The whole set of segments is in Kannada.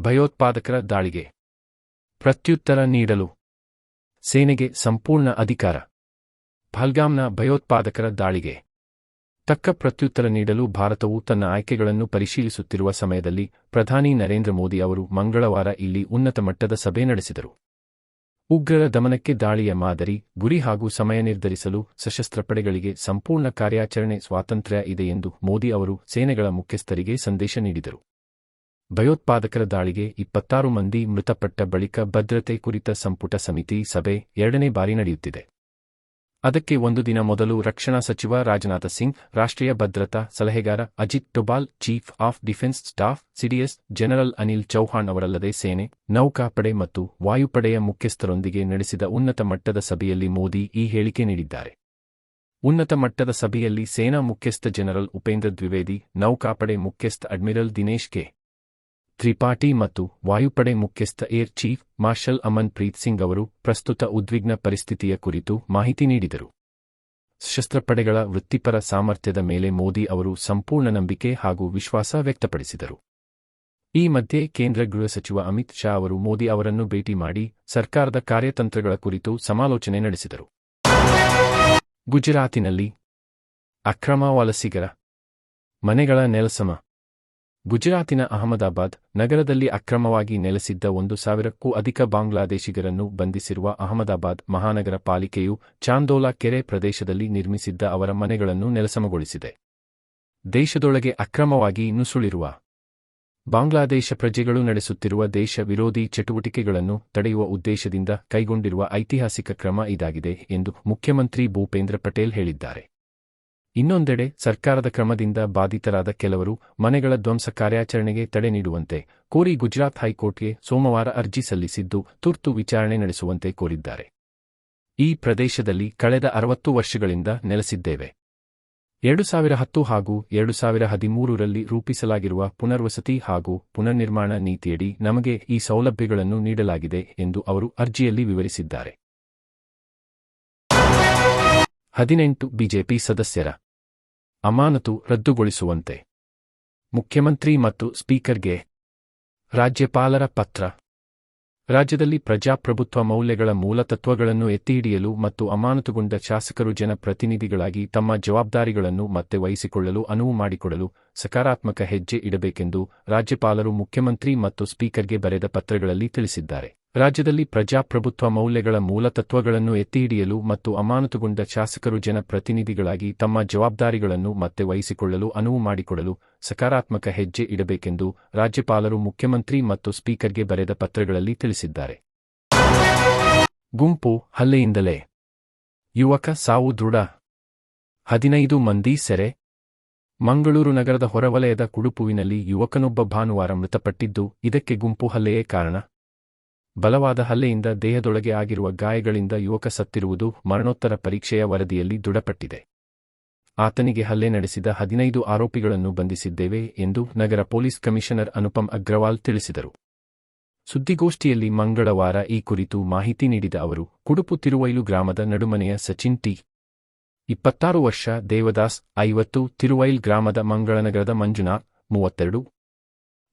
ಭಯೋತ್ಪಾದಕರ ದಾಳಿಗೆ. ಪ್ರತ್ಯುತ್ತರ ನೀಡಲು. ಸೇನೆಗೆ ಸಂಪೂರ್ಣ ಅಧಿಕಾರ. ಪಹಲ್ಗಾಮ್ನ ಭಯೋತ್ಪಾದಕರ ದಾಳಿಗೆ. ತಕ್ಕ ಪ್ರತ್ಯುತ್ತರ ನೀಡಲು ಭಾರತವು ತನ್ನ ಆಯ್ಕೆಗಳನ್ನು ಪರಿಶೀಲಿಸುತ್ತಿರುವ ಸಮಯದಲ್ಲಿ ಪ್ರಧಾನಿ ನರೇಂದ್ರ ಮೋದಿ ಅವರು ಮಂಗಳವಾರ ಇಲ್ಲಿ ಉನ್ನತ ಮಟ್ಟದ ಸಭೆ ನಡೆಸಿದರು. ಉಗ್ರರ ದಮನಕ್ಕೆ ದಾಳಿಯ ಮಾದರಿ, ಗುರಿ ಹಾಗೂ ಸಮಯ ನಿರ್ಧರಿಸಲು ಸಶಸ್ತ್ರ ಪಡೆಗಳಿಗೆ ಸಂಪೂರ್ಣ ಕಾರ್ಯಾಚರಣೆ ಸ್ವಾತಂತ್ರ್ಯ ಇದೆ ಎಂದು ಮೋದಿ ಅವರು ಸೇನೆಗಳ ಮುಖ್ಯಸ್ಥರಿಗೆ ಸಂದೇಶ ನೀಡಿದರು. ಭಯೋತ್ಪಾದಕರ ದಾಳಿಗೆ ಇಪ್ಪತ್ತಾರು ಮಂದಿ ಮೃತಪಟ್ಟ ಬಳಿಕ ಭದ್ರತೆ ಕುರಿತ ಸಂಪುಟ ಸಮಿತಿ ಸಭೆ ಎರಡನೇ ಬಾರಿ ನಡೆಯುತ್ತಿದೆ. ಅದಕ್ಕೆ ಒಂದು ದಿನ ಮೊದಲು ರಕ್ಷಣಾ ಸಚಿವ ರಾಜನಾಥ ಸಿಂಗ್, ರಾಷ್ಟ್ರೀಯ ಭದ್ರತಾ ಸಲಹೆಗಾರ Ajit Doval chief of defence staff CDS general Anil Chauhan ಅವರಲ್ಲದೆ ಸೇನೆ, ನೌಕಾಪಡೆ ಮತ್ತು ವಾಯುಪಡೆಯ ಮುಖ್ಯಸ್ಥರೊಂದಿಗೆ ನಡೆಸಿದ ಉನ್ನತ ಮಟ್ಟದ ಸಭೆಯಲ್ಲಿ ಮೋದಿ ಈ ಹೇಳಿಕೆ ನೀಡಿದ್ದಾರೆ. ಉನ್ನತ ಮಟ್ಟದ ಸಭೆಯಲ್ಲಿ ಸೇನಾ ಮುಖ್ಯಸ್ಥ ಜನರಲ್ ಉಪೇಂದ್ರ ದ್ವಿವೇದಿ, ನೌಕಾಪಡೆ ಮುಖ್ಯಸ್ಥ ಅಡ್ಮಿರಲ್ ದಿನೇಶ್ ಕೆ. ತ್ರಿಪಾಠಿ ಮತ್ತು ವಾಯುಪಡೆ ಮುಖ್ಯಸ್ಥ air chief marshal Aman Preet Singh ಅವರು ಪ್ರಸ್ತುತ ಉದ್ವಿಗ್ನ ಪರಿಸ್ಥಿತಿಯ ಕುರಿತು ಮಾಹಿತಿ ನೀಡಿದರು. ಸಶಸ್ತ್ರಪಡೆಗಳ ವೃತ್ತಿಪರ ಸಾಮರ್ಥ್ಯದ ಮೇಲೆ ಮೋದಿ ಅವರು ಸಂಪೂರ್ಣ ನಂಬಿಕೆ ಹಾಗೂ ವಿಶ್ವಾಸ ವ್ಯಕ್ತಪಡಿಸಿದರು. ಈ ಮಧ್ಯೆ ಕೇಂದ್ರ ಗೃಹ ಸಚಿವ ಅಮಿತ್ ಶಾ ಅವರು ಮೋದಿ ಅವರನ್ನು ಭೇಟಿ ಮಾಡಿ ಸರ್ಕಾರದ ಕಾರ್ಯತಂತ್ರಗಳ ಕುರಿತು ಸಮಾಲೋಚನೆ ನಡೆಸಿದರು. ಗುಜರಾತಿನಲ್ಲಿ ಅಕ್ರಮ ವಲಸಿಗರ ಮನೆಗಳ ನೆಲಸಮ ಗುಜರಾತಿನ ಅಹಮದಾಬಾದ್ ನಗರದಲ್ಲಿ ಅಕ್ರಮವಾಗಿ ನೆಲೆಸಿದ್ದ ಒಂದು ಸಾವಿರಕ್ಕೂ ಅಧಿಕ ಬಾಂಗ್ಲಾದೇಶಿಗರನ್ನು ಬಂಧಿಸಿರುವ ಅಹಮದಾಬಾದ್ ಮಹಾನಗರ ಪಾಲಿಕೆಯು ಚಾಂದೋಲಾ ಕೆರೆ ಪ್ರದೇಶದಲ್ಲಿ ನಿರ್ಮಿಸಿದ್ದ ಅವರ ಮನೆಗಳನ್ನು ನೆಲಸಮಗೊಳಿಸಿದೆ. ದೇಶದೊಳಗೆ ಅಕ್ರಮವಾಗಿ ನುಸುಳಿರುವ ಬಾಂಗ್ಲಾದೇಶ ಪ್ರಜೆಗಳು ನಡೆಸುತ್ತಿರುವ ದೇಶ ವಿರೋಧಿ ಚಟುವಟಿಕೆಗಳನ್ನು ತಡೆಯುವ ಉದ್ದೇಶದಿಂದ ಕೈಗೊಂಡಿರುವ ಐತಿಹಾಸಿಕ ಕ್ರಮ ಇದಾಗಿದೆ ಎಂದು ಮುಖ್ಯಮಂತ್ರಿ ಭೂಪೇಂದ್ರ ಪಟೇಲ್ ಹೇಳಿದ್ದಾರೆ. ಇನ್ನೊಂದೆಡೆ ಸರ್ಕಾರದ ಕ್ರಮದಿಂದ ಬಾಧಿತರಾದ ಕೆಲವರು ಮನೆಗಳ ಧ್ವಂಸ ಕಾರ್ಯಾಚರಣೆಗೆ ತಡೆ ನೀಡುವಂತೆ ಕೋರಿ ಗುಜರಾತ್ ಹೈಕೋರ್ಟ್ಗೆ ಸೋಮವಾರ ಅರ್ಜಿ ಸಲ್ಲಿಸಿದ್ದು ತುರ್ತು ವಿಚಾರಣೆ ನಡೆಸುವಂತೆ ಕೋರಿದ್ದಾರೆ. ಈ ಪ್ರದೇಶದಲ್ಲಿ ಕಳೆದ ಅರವತ್ತು ವರ್ಷಗಳಿಂದ ನೆಲೆಸಿದ್ದೇವೆ. ಎರಡು ಸಾವಿರ ಹತ್ತು ಹಾಗೂ ಎರಡು ಸಾವಿರ ಹದಿಮೂರರಲ್ಲಿ ರೂಪಿಸಲಾಗಿರುವ ಪುನರ್ವಸತಿ ಹಾಗೂ ಪುನರ್ನಿರ್ಮಾಣ ನೀತಿಯಡಿ ನಮಗೆ ಈ ಸೌಲಭ್ಯಗಳನ್ನು ನೀಡಲಾಗಿದೆ ಎಂದು ಅವರು ಅರ್ಜಿಯಲ್ಲಿ ವಿವರಿಸಿದ್ದಾರೆ. ಹದಿನೆಂಟು ಬಿಜೆಪಿ ಸದಸ್ಯರ ಅಮಾನತು ರದ್ದುಗೊಳಿಸುವಂತೆ. ಮುಖ್ಯಮಂತ್ರಿ ಮತ್ತು ಸ್ಪೀಕರ್ಗೆ ರಾಜ್ಯಪಾಲರ ಪತ್ರ. ರಾಜ್ಯದಲ್ಲಿ ಪ್ರಜಾಪ್ರಭುತ್ವ ಮೌಲ್ಯಗಳ ಮೂಲತತ್ವಗಳನ್ನು ಎತ್ತಿಹಿಡಿಯಲು ಮತ್ತು ಅಮಾನತುಗೊಂಡ ಶಾಸಕರು ಜನಪ್ರತಿನಿಧಿಗಳಾಗಿ ತಮ್ಮ ಜವಾಬ್ದಾರಿಗಳನ್ನು ಮತ್ತೆ ವಹಿಸಿಕೊಳ್ಳಲು ಅನುವು ಮಾಡಿಕೊಡಲು ಸಕಾರಾತ್ಮಕ ಹೆಜ್ಜೆ ಇಡಬೇಕೆಂದು ರಾಜ್ಯಪಾಲರು ಮುಖ್ಯಮಂತ್ರಿ ಮತ್ತು ಸ್ಪೀಕರ್ಗೆ ಬರೆದ ಪತ್ರಗಳಲ್ಲಿ ತಿಳಿಸಿದ್ದಾರೆ. ರಾಜ್ಯದಲ್ಲಿ ಪ್ರಜಾಪ್ರಭುತ್ವ ಮೌಲ್ಯಗಳ ಮೂಲತತ್ವಗಳನ್ನು ಎತ್ತಿಹಿಡಿಯಲು ಮತ್ತು ಅಮಾನತುಗೊಂಡ ಶಾಸಕರು ಜನಪ್ರತಿನಿಧಿಗಳಾಗಿ ತಮ್ಮ ಜವಾಬ್ದಾರಿಗಳನ್ನು ಮತ್ತೆ ವಹಿಸಿಕೊಳ್ಳಲು ಅನುವು ಮಾಡಿಕೊಡಲು ಸಕಾರಾತ್ಮಕ ಹೆಜ್ಜೆ ಇಡಬೇಕೆಂದು ರಾಜ್ಯಪಾಲರು ಮುಖ್ಯಮಂತ್ರಿ ಮತ್ತು ಸ್ಪೀಕರ್ಗೆ ಬರೆದ ಪತ್ರಗಳಲ್ಲಿ ತಿಳಿಸಿದ್ದಾರೆ. ಗುಂಪು ಹಲ್ಲೆಯಿಂದಲೇ. ಯುವಕ ಸಾವು ದೃಢ. ಹದಿನೈದು ಮಂದಿ ಸೆರೆ. ಮಂಗಳೂರು ನಗರದ ಹೊರವಲಯದ ಕುಡುಪುವಿನಲ್ಲಿ ಯುವಕನೊಬ್ಬ ಭಾನುವಾರ ಮೃತಪಟ್ಟಿದ್ದು ಇದಕ್ಕೆ ಗುಂಪು ಹಲ್ಲೆಯೇ ಕಾರಣ. ಬಲವಾದ ಹಲ್ಲೆಯಿಂದ ದೇಹದೊಳಗೆ ಆಗಿರುವ ಗಾಯಗಳಿಂದ ಯುವಕ ಸತ್ತಿರುವುದು ಮರಣೋತ್ತರ ಪರೀಕ್ಷೆಯ ವರದಿಯಲ್ಲಿ ದೃಢಪಟ್ಟಿದೆ. ಆತನಿಗೆ ಹಲ್ಲೆ ನಡೆಸಿದ ಹದಿನೈದು ಆರೋಪಿಗಳನ್ನು ಬಂಧಿಸಿದ್ದೇವೆ ಎಂದು ನಗರ ಪೊಲೀಸ್ ಕಮಿಷನರ್ ಅನುಪಮ್ ಅಗ್ರವಾಲ್ ತಿಳಿಸಿದರು. ಸುದ್ದಿಗೋಷ್ಠಿಯಲ್ಲಿ ಮಂಗಳವಾರ ಈ ಕುರಿತು ಮಾಹಿತಿ ನೀಡಿದ ಅವರು, ಕುಡುಪು ತಿರುವೈಲು ಗ್ರಾಮದ ನಡುಮನೆಯ ಸಚಿನ್ ಟಿ. ಇಪ್ಪತ್ತಾರು ವರ್ಷ, ದೇವದಾಸ್ ಐವತ್ತು, ತಿರುವೈಲ್ ಗ್ರಾಮದ ಮಂಗಳನಗರದ ಮಂಜುನಾಥ್ ಮೂವತ್ತೆರಡು.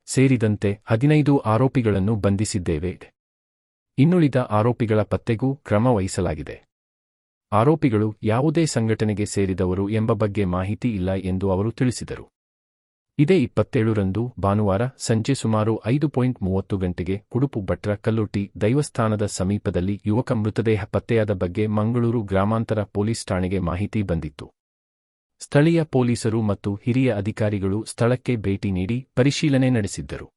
ಸೇರಿದಂತೆ ಹದಿನೈದು ಆರೋಪಿಗಳನ್ನು ಬಂಧಿಸಿದ್ದೇವೆ. ಇನ್ನುಳಿದ ಆರೋಪಿಗಳ ಪತ್ತೆಗೂ ಕ್ರಮ ವಹಿಸಲಾಗಿದೆ ಆರೋಪಿಗಳು ಯಾವುದೇ ಸಂಘಟನೆಗೆ ಸೇರಿದವರು ಎಂಬ ಬಗ್ಗೆ ಮಾಹಿತಿ ಇಲ್ಲ ಎಂದು ಅವರು ತಿಳಿಸಿದರು. ಇದೇ ಇಪ್ಪತ್ತೇಳರಂದು ಭಾನುವಾರ ಸಂಜೆ ಸುಮಾರು ಐದು ಪಾಯಿಂಟ್ ಮೂವತ್ತು ಗಂಟೆಗೆ ಕುಡುಪು ಭಟ್ರ ಕಲ್ಲೊಟ್ಟಿ ದೈವಸ್ಥಾನದ ಸಮೀಪದಲ್ಲಿ ಯುವಕ ಮೃತದೇಹ ಪತ್ತೆಯಾದ ಬಗ್ಗೆ ಮಂಗಳೂರು ಗ್ರಾಮಾಂತರ ಪೊಲೀಸ್ ಠಾಣೆಗೆ ಮಾಹಿತಿ ಬಂದಿತ್ತು. ಸ್ಥಳೀಯ ಪೊಲೀಸರು ಮತ್ತು ಹಿರಿಯ ಅಧಿಕಾರಿಗಳು ಸ್ಥಳಕ್ಕೆ ಭೇಟಿ ನೀಡಿ ಪರಿಶೀಲನೆ ನಡೆಸಿದ್ದರು.